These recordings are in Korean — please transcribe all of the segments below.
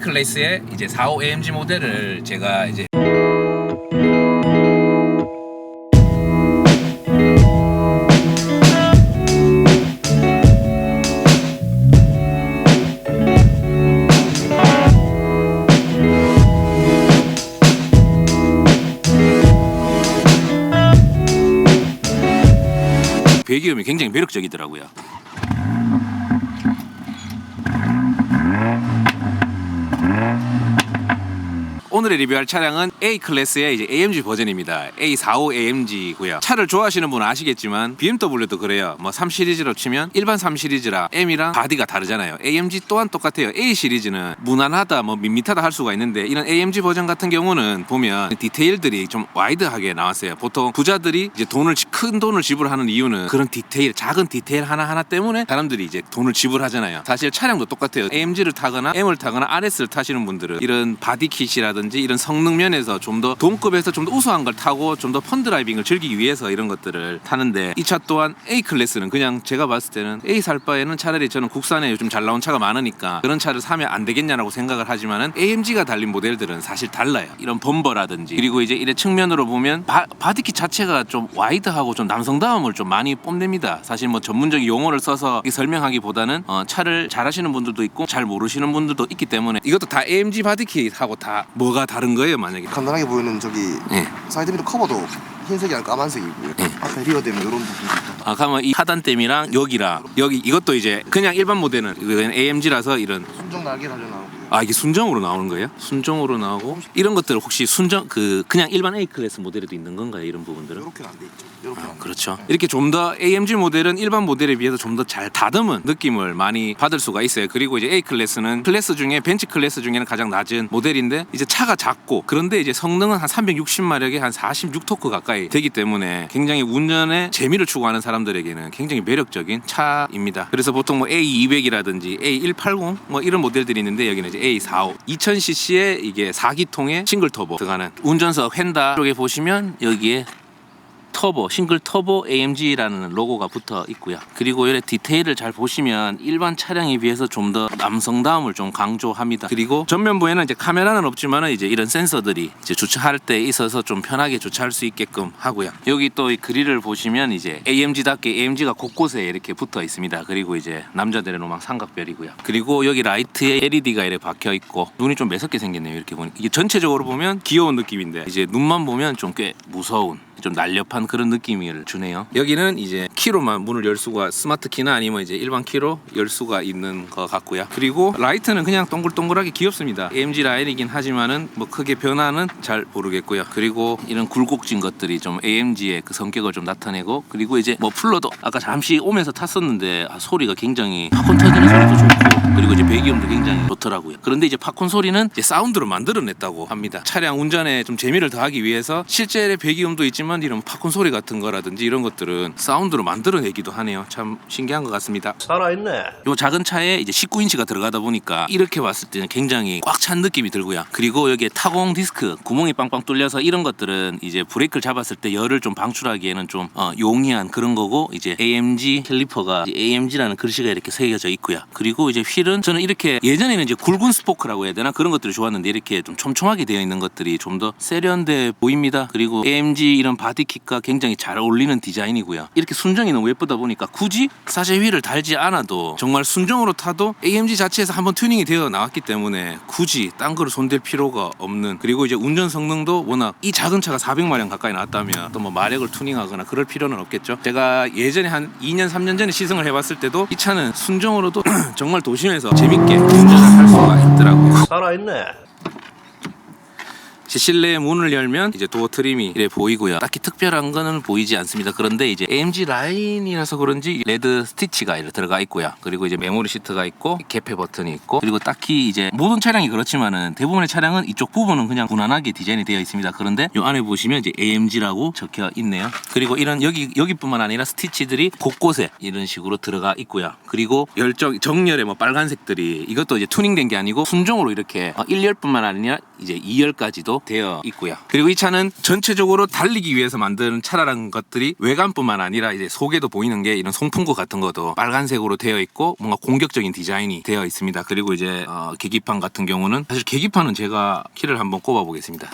클래스의 이제 45 AMG 모델을 제가 이제 배기음이 굉장히 매력적이더라고요. 오늘의 리뷰할 차량은 A 클래스의 이제 AMG 버전입니다. A45 AMG고요. 차를 좋아하시는 분은 아시겠지만 BMW도 그래요. 뭐 3 시리즈로 치면 일반 3 시리즈랑 M이랑 바디가 다르잖아요. AMG 또한 똑같아요. A 시리즈는 무난하다, 뭐 밋밋하다 할 수가 있는데 이런 AMG 버전 같은 경우는 보면 디테일들이 좀 와이드하게 나왔어요. 보통 부자들이 이제 돈을 지- 큰 돈을 지불하는 이유는 그런 디테일, 작은 디테일 하나 하나 때문에 사람들이 이제 돈을 지불하잖아요. 사실 차량도 똑같아요. AMG를 타거나 M을 타거나 RS를 타시는 분들은 이런 바디 킷이라든지 이런 성능 면에서 좀 더 동급에서 좀 더 우수한 걸 타고 좀 더 펀드라이빙을 즐기기 위해서 이런 것들을 타는데 이 차 또한 A 클래스는 그냥 제가 봤을 때는 A 살 바에는 차라리 저는 국산에 요즘 잘 나온 차가 많으니까 그런 차를 사면 안 되겠냐라고 생각을 하지만은 AMG가 달린 모델들은 사실 달라요. 이런 범버라든지 그리고 이제 이런 측면으로 보면 바, 바디킷 자체가 좀 와이드하고 좀 남성다움을 좀 많이 뽐냅니다. 사실 뭐 전문적인 용어를 써서 설명하기보다는 어, 차를 잘하시는 분들도 있고 잘 모르시는 분들도 있기 때문에 이것도 다 AMG 바디킷하고 다 뭐가 다른 거예요 만약에 간단하게 보이는 저기 예. 사이드미러 커버도 흰색이 아니라 까만색이고요. 네. 앞에 리어 되면 이런 있다. 아 그러면 이 하단댐이랑 여기랑 여기 이것도 이제 그냥 일반 모델은 이건 AMG라서 이런 순정 날개 달려 나오고요. 아 이게 순정으로 나오는 거예요? 순정으로 나오고 이런 것들 혹시 순정 그 그냥 일반 A 클래스 모델에도 있는 건가요? 이런 부분들은? 이렇게는 안 돼 있죠. 이렇게 안 돼. 그렇죠. 이렇게 좀 더 AMG 모델은 일반 모델에 비해서 좀 더 잘 다듬은 느낌을 많이 받을 수가 있어요. 그리고 이제 A 클래스는 클래스 중에 벤츠 클래스 중에는 가장 낮은 모델인데 이제 차가 작고 그런데 이제 성능은 한 360마력에 한 46토크 가까이 되기 때문에 굉장히 운전의 재미를 추구하는 사람들에게는 굉장히 매력적인 차입니다. 그래서 보통 뭐 A200이라든지 A180 뭐 이런 모델들이 있는데 여기는 이제 A45 2000cc의 이게 4기통의 싱글 터보. 들어가는 운전석 휀다 쪽에 보시면 여기에 터보 싱글 터보 AMG라는 로고가 붙어 있고요. 그리고 이런 디테일을 잘 보시면 일반 차량에 비해서 좀 더 남성다움을 좀 강조합니다. 그리고 전면부에는 이제 카메라는 없지만은 이제 이런 센서들이 이제 주차할 때 있어서 좀 편하게 주차할 수 있게끔 하고요. 여기 또 이 그릴을 보시면 이제 AMG답게 AMG가 곳곳에 이렇게 붙어 있습니다. 그리고 이제 남자들의 로망 삼각별이고요. 그리고 여기 라이트에 LED가 이렇게 박혀 있고 눈이 좀 매섭게 생겼네요. 이렇게 보니 이게 전체적으로 보면 귀여운 느낌인데 이제 눈만 보면 좀 꽤 무서운 좀 날렵한 그런 느낌을 주네요. 여기는 이제 키로만 문을 열 수가 스마트 키나 아니면 이제 일반 키로 열 수가 있는 것 같고요. 그리고 라이트는 그냥 동글동글하게 귀엽습니다. AMG 라인이긴 하지만은 뭐 크게 변화는 잘 모르겠고요. 그리고 이런 굴곡진 것들이 좀 AMG의 그 성격을 좀 나타내고 그리고 이제 뭐 플러도 아까 잠시 오면서 탔었는데 아, 소리가 굉장히 팝콘 터지는 소리도 좋고 그리고 이제 배기음도 굉장히 좋더라고요. 그런데 이제 팝콘 소리는 이제 사운드로 만들어냈다고 합니다. 차량 운전에 좀 재미를 더하기 위해서 실제 배기음도 있지만 이런 팝콘 소리 같은 거라든지 이런 것들은 사운드로 만들어내기도 하네요. 참 신기한 것 같습니다. 살아있네. 요 작은 차에 이제 19인치가 들어가다 보니까 이렇게 봤을 때는 굉장히 꽉 찬 느낌이 들고요. 그리고 여기에 타공 디스크 구멍이 빵빵 뚫려서 이런 것들은 이제 브레이크를 잡았을 때 열을 좀 방출하기에는 좀 어, 용이한 그런 거고 이제 AMG 캘리퍼가 AMG라는 글씨가 이렇게 새겨져 있고요. 그리고 이제 휠은 저는 이렇게 예전에는 이제 굵은 스포크라고 해야 되나 그런 것들을 좋았는데 이렇게 좀 촘촘하게 되어 있는 것들이 좀 더 세련돼 보입니다. 그리고 AMG 이런 바디킷과 굉장히 잘 어울리는 디자인이고요. 이렇게 순정이 너무 예쁘다 보니까 굳이 사제 휠을 달지 않아도 정말 순정으로 타도 AMG 자체에서 한번 튜닝이 되어 나왔기 때문에 굳이 딴 거를 손댈 필요가 없는 그리고 이제 운전 성능도 워낙 이 작은 차가 400마력 가까이 나왔다면 또 뭐 마력을 튜닝하거나 그럴 필요는 없겠죠. 제가 예전에 한 2년 3년 전에 시승을 해봤을 때도 이 차는 순정으로도 정말 도심에서 재밌게 운전을 할 수가 있더라고요. 살아있네. 제 실내 문을 열면 이제 도어 트림이 이래 보이고요. 딱히 특별한 거는 보이지 않습니다. 그런데 이제 AMG 라인이라서 그런지 레드 스티치가 이렇게 들어가 있고요. 그리고 이제 메모리 시트가 있고 개폐 버튼이 있고 그리고 딱히 이제 모든 차량이 그렇지만은 대부분의 차량은 이쪽 부분은 그냥 무난하게 디자인이 되어 있습니다. 그런데 이 안에 보시면 이제 AMG라고 적혀 있네요. 그리고 이런 여기 여기뿐만 아니라 스티치들이 곳곳에 이런 식으로 들어가 있고요. 그리고 열정 정렬의 뭐 빨간색들이 이것도 이제 튜닝된 게 아니고 순정으로 이렇게 어, 1열뿐만 아니라 이제 2열까지도 되어 있고요. 그리고 이 차는 전체적으로 달리기 위해서 만든 차라는 것들이 외관뿐만 아니라 이제 속에도 보이는 게 이런 송풍구 같은 것도 빨간색으로 되어 있고 뭔가 공격적인 디자인이 되어 있습니다. 그리고 이제 어, 계기판 같은 경우는 사실 계기판은 제가 키를 한번 꼽아 보겠습니다.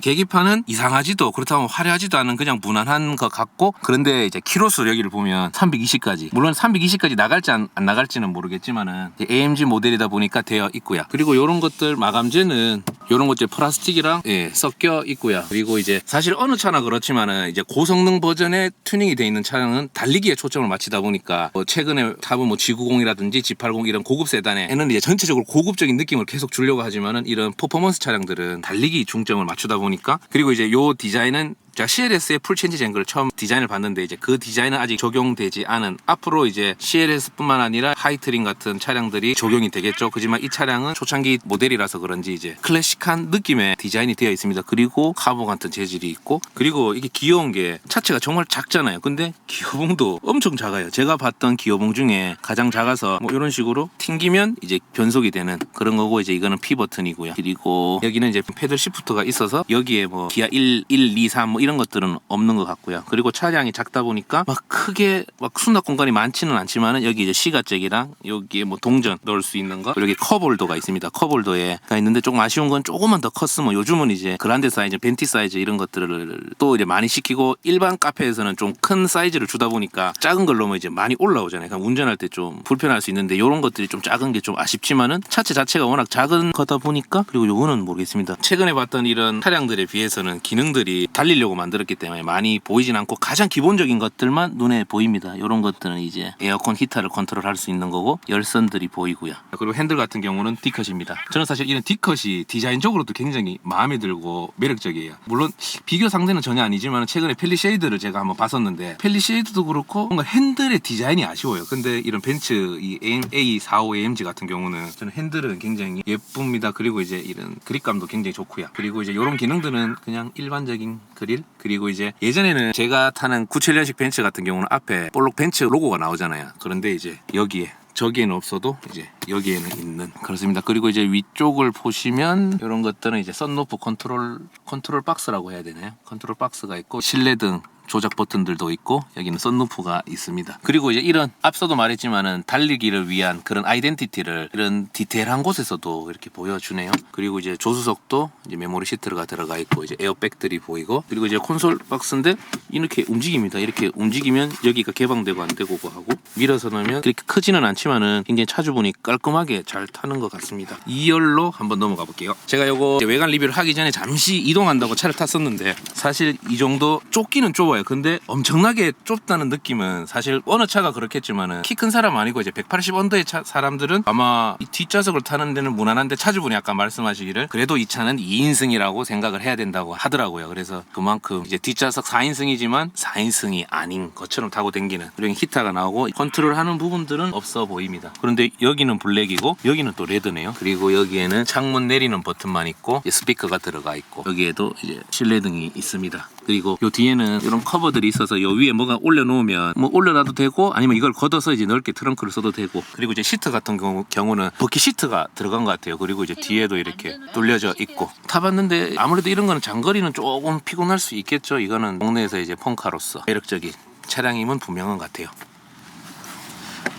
계기판은 이상하지도 그렇다고 화려하지도 않은 그냥 무난한 것 같고 그런데 이제 키로수 여기를 보면 320까지. 물론 320까지 나갈지 안, 안 나갈지는 모르겠지만은 AMG 모델이다 보니까 되어 있고요. 그리고 이런 것들 마감재는 이런 것들 플라스틱이랑 예, 섞여 있고요. 그리고 이제 사실 어느 차나 그렇지만은 이제 고성능 버전의 튜닝이 돼 있는 차량은 달리기에 초점을 맞추다 보니까 뭐 최근에 탑은 뭐 G90이라든지 G80 이런 고급 세단에는 이제 전체적으로 고급적인 느낌을 계속 주려고 하지만은 이런 퍼포먼스 차량들은 달리기 중점을 맞추다 보니 까 그리고 이제 요 디자인은 제가 CLS의 풀 체인지 젠거를 처음 디자인을 봤는데 이제 그 디자인은 아직 적용되지 않은 앞으로 이제 CLS뿐만 아니라 하이트링 같은 차량들이 적용이 되겠죠. 그지만 이 차량은 초창기 모델이라서 그런지 이제 클래식한 느낌의 디자인이 되어 있습니다. 그리고 카본 같은 재질이 있고 그리고 이게 귀여운 게 차체가 정말 작잖아요. 근데 기어봉도 엄청 작아요. 제가 봤던 기어봉 중에 가장 작아서 뭐 이런 식으로 튕기면 이제 변속이 되는 그런 거고 이제 이거는 P 버튼이고요. 그리고 여기는 이제 패들 시프트가 있어서 여기에 뭐 기아 1, 1, 2, 3뭐 이런 것들은 없는 것 같고요. 그리고 차량이 작다 보니까 막 크게 막 수납 공간이 많지는 않지만은 여기 이제 시가잭이랑 여기에 뭐 동전 넣을 수 있는 거 여기 컵홀더가 있습니다. 컵홀더에가 있는데 조금 아쉬운 건 조금만 더 컸으면 요즘은 이제 그란데 사이즈, 벤티 사이즈 이런 것들을 또 이제 많이 시키고 일반 카페에서는 좀 큰 사이즈를 주다 보니까 작은 걸로 면 이제 많이 올라오잖아요. 그냥 운전할 때 좀 불편할 수 있는데 이런 것들이 좀 작은 게 좀 아쉽지만은 차체 자체가 워낙 작은 거다 보니까 그리고 요거는 모르겠습니다. 최근에 봤던 이런 차량들에 비해서는 기능들이 달리려고 만들었기 때문에 많이 보이진 않고 가장 기본적인 것들만 눈에 보입니다. 이런 것들은 이제 에어컨 히터를 컨트롤할 수 있는 거고 열선들이 보이고요. 그리고 핸들 같은 경우는 D컷입니다. 저는 사실 이런 D컷이 디자인적으로도 굉장히 마음에 들고 매력적이에요. 물론 비교 상대는 전혀 아니지만 최근에 펠리쉐이드를 제가 한번 봤었는데 펠리쉐이드도 그렇고 뭔가 핸들의 디자인이 아쉬워요. 근데 이런 벤츠 이 A45 AMG 같은 경우는 저는 핸들은 굉장히 예쁩니다. 그리고 이제 이런 그립감도 굉장히 좋고요. 그리고 이제 이런 기능들은 그냥 일반적인 그릴 그리고 이제 예전에는 제가 타는 97년식 벤츠 같은 경우는 앞에 볼록 벤츠 로고가 나오잖아요. 그런데 이제 여기에 저기에는 없어도 이제 여기에는 있는 그렇습니다. 그리고 이제 위쪽을 보시면 이런 것들은 이제 썬루프 컨트롤 컨트롤 박스라고 해야 되나요? 컨트롤 박스가 있고 실내등 조작 버튼들도 있고 여기는 썬루프가 있습니다. 그리고 이제 이런 앞서도 말했지만은 달리기를 위한 그런 아이덴티티를 이런 디테일한 곳에서도 이렇게 보여주네요. 그리고 이제 조수석도 이제 메모리 시트가 들어가 있고 이제 에어백들이 보이고 그리고 이제 콘솔 박스인데 이렇게 움직입니다. 이렇게 움직이면 여기가 개방되고 안 되고 하고 밀어서 넣으면 그렇게 크지는 않지만은 굉장히 차주분이 깔끔하게 잘 타는 것 같습니다. 2열로 한번 넘어가 볼게요. 제가 요거 외관 리뷰를 하기 전에 잠시 이동한다고 차를 탔었는데 사실 이 정도 좁기는 좁아요. 근데 엄청나게 좁다는 느낌은 사실 어느 차가 그렇겠지만은 키 큰 사람 아니고 이제 180 언더의 차, 사람들은 아마 이 뒷좌석을 타는 데는 무난한데 차주분이 아까 말씀하시기를 그래도 이 차는 2인승이라고 생각을 해야 된다고 하더라고요. 그래서 그만큼 이제 뒷좌석 4인승이지만 4인승이 아닌 것처럼 타고 댕기는 그리고 히터가 나오고 컨트롤하는 부분들은 없어 보입니다. 그런데 여기는 블랙이고 여기는 또 레드네요. 그리고 여기에는 창문 내리는 버튼만 있고 스피커가 들어가 있고 여기에도 이제 실내등이 있습니다. 그리고 요 뒤에는 이런 커버들이 있어서 요 위에 뭐가 올려놓으면 뭐 올려놔도 되고 아니면 이걸 걷어서 이제 넓게 트렁크를 써도 되고 그리고 이제 시트 같은 경우, 경우는 버킷 시트가 들어간 것 같아요. 그리고 이제 뒤에도 이렇게 뚫려져 있고 타봤는데 아무래도 이런 거는 장거리는 조금 피곤할 수 있겠죠. 이거는 동네에서 이제 펑카로서 매력적인 차량임은 분명한 것 같아요.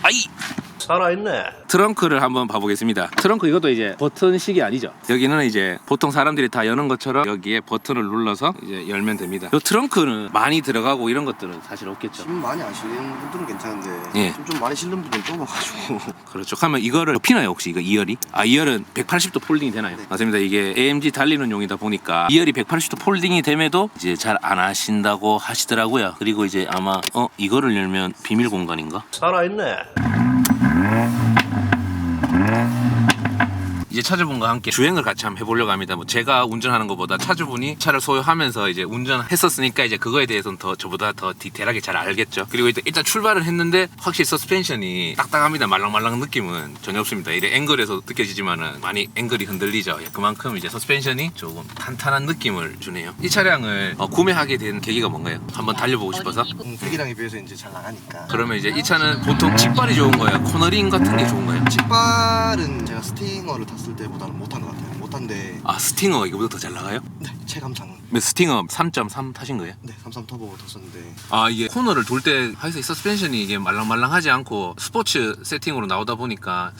아이 살아있네. 트렁크를 한번 봐보겠습니다. 트렁크 이것도 이제 버튼식이 아니죠. 여기는 이제 보통 사람들이 다 여는 것처럼 여기에 버튼을 눌러서 이제 열면 됩니다. 이 트렁크는 많이 들어가고 이런 것들은 사실 없겠죠. 심 많이 아시는 분들은 괜찮은데 예. 좀, 좀 많이 실는 분들은 좁아가지고 그렇죠. 그러면 이거를 피나요 혹시 이거 2열이? 아 2열은 180도 폴딩이 되나요? 맞습니다. 이게 AMG 달리는 용이다 보니까 2열이 180도 폴딩이 됨에도 이제 잘 안 하신다고 하시더라고요. 그리고 이제 아마 어 이거를 열면 비밀 공간인가? 살아있네. 이제 차주분과 함께 주행을 같이 한번 해보려고 합니다. 뭐 제가 운전하는 것보다 차주분이 차를 소유하면서 이제 운전했었으니까 이제 그거에 대해서는 더 저보다 더 디테일하게 잘 알겠죠. 그리고 일단, 일단 출발을 했는데 확실히 서스펜션이 딱딱합니다. 말랑말랑 느낌은 전혀 없습니다. 이래 앵글에서 느껴지지만은 많이 앵글이 흔들리죠. 예, 그만큼 이제 서스펜션이 조금 탄탄한 느낌을 주네요. 이 차량을 어, 구매하게 된 계기가 뭔가요? 한번 달려보고 싶어서? 음, 배기량에 비해서 이제 잘 나가니까. 그러면 이제 이 차는 보통 직발이 좋은 거예요? 코너링 같은 게 좋은 거예요? 직발은 제가 스팅어를 탔을 때보다는 못한 것 같아요. 못한데 아 스팅어 이거보다 더 잘 나가요? 네, 체감상은 네, 스팅어 3.3 타신 거예요? 네, 33 터보 탔었는데 아 이게 코너를 돌 때 하이스 서스펜션이 이게 말랑말랑하지 않고 스포츠 세팅으로 나오다 보니까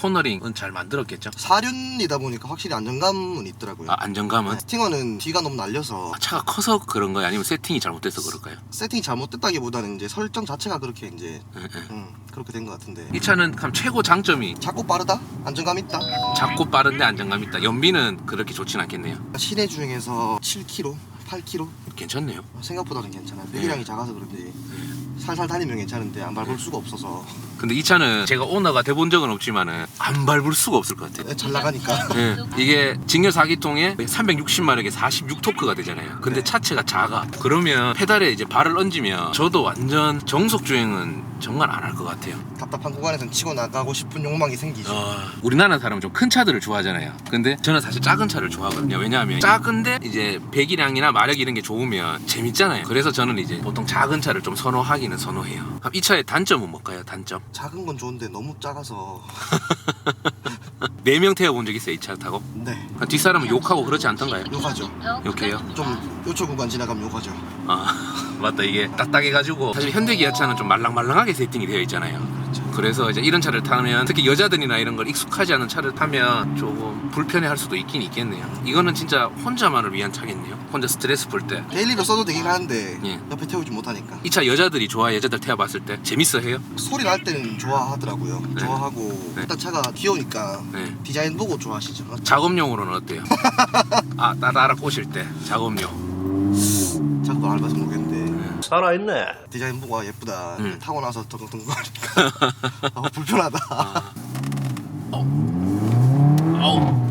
코너링은 잘 만들었겠죠? 사륜이다 보니까 확실히 안정감은 있더라고요. 아 안정감은? 네, 스팅어는 뒤가 너무 날려서 아, 차가 커서 그런 거예요? 아니면 세팅이 잘못돼서 그럴까요? 세팅이 잘못됐다기보다는 이제 설정 자체가 그렇게 이제 예, 예. 음, 그렇게 된 것 같은데 이 차는 그럼 최고 장점이 작고 빠르다? 안정감 있다? 작고 빠른데 안정감 있다. 연비는 그렇게 좋진 않겠네요. 시내 주행에서 7km, 8km 괜찮네요. 생각보다 는 괜찮아요. 네. 배기량이 작아서 그런지 살살 다니면 괜찮은데 안 밟을 수가 없어서 근데 이 차는 제가 오너가 돼본 적은 없지만은 안 밟을 수가 없을 것 같아요. 네, 잘 나가니까 예, 이게 직렬 4기통에 360마력에 46토크가 되잖아요. 근데 네. 차체가 작아. 그러면 페달에 이제 발을 얹으면 저도 완전 정속 주행은 정말 안 할 것 같아요. 답답한 구간에선 치고 나가고 싶은 욕망이 생기죠. 어, 우리나라 사람은 좀 큰 차들을 좋아하잖아요. 근데 저는 사실 작은 차를 좋아하거든요. 왜냐하면 작은데 이제 배기량이나 마력 이런 게 좋으면 재밌잖아요. 그래서 저는 이제 보통 작은 차를 좀 선호하기는 선호해요. 그럼 이 차의 단점은 뭘까요? 단점? 작은 건 좋은데 너무 작아서 네 명 태워 본 적 있어요? 이 차 타고? 네 뒷사람은 욕하고 그렇지 않던가요? 욕하죠. 욕해요? 좀 요초 구간 지나가면 욕하죠. 아 맞다 이게 딱딱해가지고 사실 현대 기아차는 좀 말랑말랑하게 세팅이 되어 있잖아요 그렇죠. 그래서 이제 이런 차를 타면 특히 여자들이나 이런 걸 익숙하지 않은 차를 타면 조금 불편해할 수도 있긴 있겠네요 이거는 진짜 혼자만을 위한 차겠네요 혼자 스트레스 풀때이차 데일리로 써도 되긴 하는데 예. 옆에 태우지 못하니까 여자들이 좋아 여자들 태워봤을 때 재밌어 해요? 소리 날 때는 좋아하더라고요. 네. 좋아하고 네. 일단 차가 귀여우니까 네 디자인 보고 좋아하시죠. 작업용으로는 어때요? 아 따라 꼬실 때 작업용 저도 알바서 모르겠는데 살아있네. 디자인 보고 아, 예쁘다. 음. 타고 나서 덩덩덩 거리니까 아, 불편하다. 아. 어우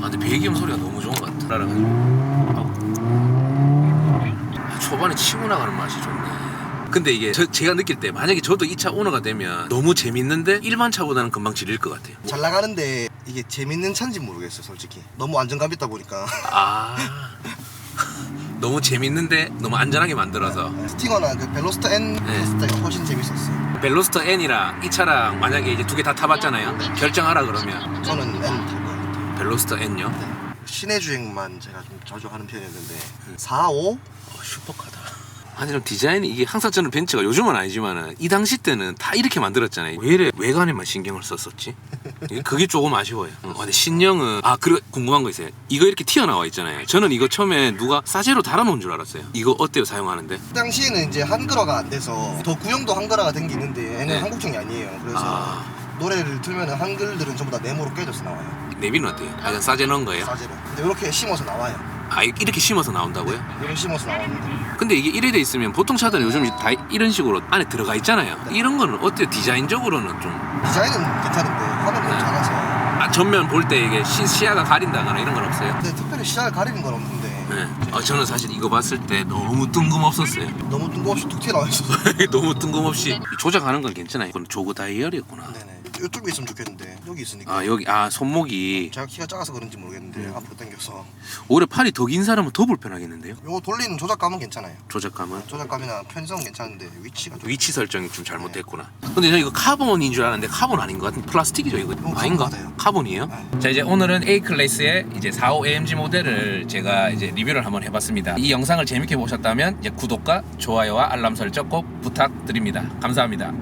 아 근데 배기음 소리가 너무 좋은 것 같아 따라가지고 아, 초반에 치고 나가는 맛이 좋네 근데 이게 저- 제가 느낄 때 만약에 저도 이 차 오너가 되면 너무 재밌는데 일반 차보다는 금방 질릴 것 같아요 잘 나가는데 이게 재밌는 차인지 모르겠어요, 솔직히. 너무 안정감 있다 보니까 아 너무 재밌는데 너무 안전하게 만들어서 스팅어나 그 벨로스터 N 네. 했을 때가 훨씬 재밌었어요. 벨로스터 N이랑 이 차랑 만약에 이제 두 개 다 타봤잖아요. 결정하라 그러면 저는 N 탈 거예요. 벨로스터 N요. 시내 주행만 제가 좀 자주 하는 편이었는데 음. 4, 5 어, 슈퍼카다. 아니 좀 디자인이 이게 항상 저는 벤츠가 요즘은 아니지만은 이 당시 때는 다 이렇게 만들었잖아요. 왜 이래 외관에만 신경을 썼었지? 그게 조금 아쉬워요. 어, 근데 신형은 아 그리고 궁금한 거 있어요. 이거 이렇게 튀어나와 있잖아요. 저는 이거 처음에 누가 싸제로 달아놓은 줄 알았어요. 이거 어때요 사용하는데? 그 당시에는 이제 한글화가 안 돼서 더 구형도 한글화가 된 게 있는데 얘는 네. 한국형이 아니에요. 그래서 아 노래를 틀면 한글들은 전부 다 네모로 깨져서 나와요. 내비는 어때요? 아 그냥 싸제 넣은 거예요? 싸제로. 근데 이렇게 심어서 나와요. 아 이렇게 심어서 나온다고요? 이렇게 심어서 나오는데 근데 이게 이래 돼 있으면 보통 차들은 요즘 다 이런 식으로 안에 들어가 있잖아요. 이런 거는 어때요? 디자인적으로는 좀 디자인은 괜찮은데 화면 너무 네. 작아서 아, 전면 볼 때 이게 시, 시야가 가린다거나 이런 건 없어요? 근데 특별히 시야를 가리는 건 없는데 네. 아, 저는 사실 이거 봤을 때 너무 뜬금없었어요. 너무 뜬금없이 툭 튀어나와 있어서 너무 뜬금없이 조작하는 건 괜찮아요. 이건 조그 다이얼이었구나. 네네 이쪽에 있으면 좋겠는데 여기 있으니까 아 여기 아 손목이 제가 키가 작아서 그런지 모르겠는데 앞으로 당겨서 오히려 팔이 더 긴 사람은 더 불편하겠는데요? 요거 돌리는 조작감은 괜찮아요 조작감은 조작감이나 편성은 괜찮은데 위치가 좀 위치 설정이 좀 잘못됐구나. 근데 저는 이거 카본인 줄 알았는데 카본 아닌 것 같은 플라스틱이죠 이거 이거 아닌가? 카본 맞아요. 카본이에요? 네. 자 이제 오늘은 A 클래스의 이제 45 AMG 모델을 제가 이제 리뷰를 한번 해봤습니다. 이 영상을 재밌게 보셨다면 이제 구독과 좋아요와 알람 설정 꼭 부탁드립니다. 감사합니다.